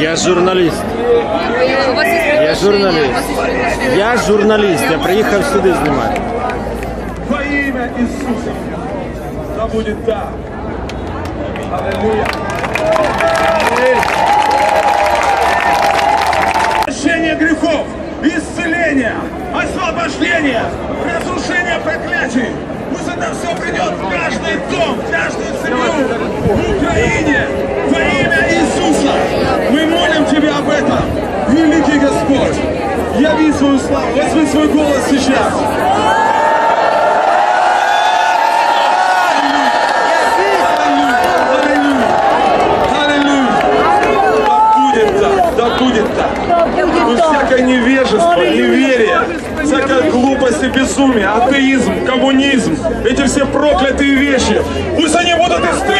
Я журналист. Я журналист. Я журналист. Я приехал сюда снимать. Во ім'я Ісуса. Да буде так. Аллилуйя. Прощение грехов, исцеление, освобождение, разрушение проклятий. Это все придет в каждый дом, в каждую семью, в Украине, во имя Иисуса. Мы молим Тебя об этом, великий Господь. Яви свою славу, возьми свой голос сейчас. Аллилуйя! Аллилуйя! Да будет так, да Пусть всякое невежество, неверие, всякая глупость и безумие, атеизм, коммунизм, эти все проклятые вещи, пусть они будут истреблены